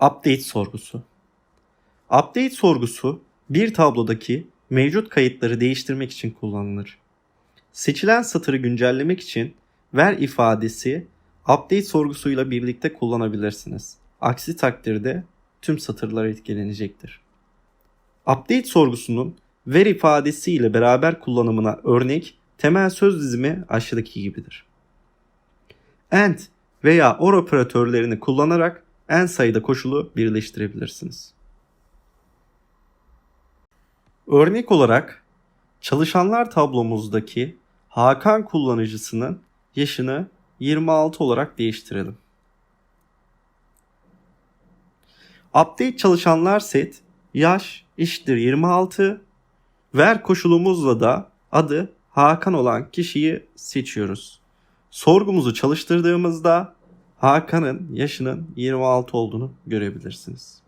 Update sorgusu. Update sorgusu bir tablodaki mevcut kayıtları değiştirmek için kullanılır. Seçilen satırı güncellemek için ver ifadesi update sorgusuyla birlikte kullanabilirsiniz. Aksi takdirde tüm satırlar etkilenecektir. Update sorgusunun ver ifadesi ile beraber kullanımına örnek temel söz dizimi aşağıdaki gibidir. AND veya OR operatörlerini kullanarak en sayıda koşulu birleştirebilirsiniz. Örnek olarak çalışanlar tablomuzdaki Hakan kullanıcısının yaşını 26 olarak değiştirelim. Update çalışanlar set yaş eşittir 26 ver koşulumuzla da adı Hakan olan kişiyi seçiyoruz. Sorgumuzu çalıştırdığımızda Hakan'ın yaşının 26 olduğunu görebilirsiniz.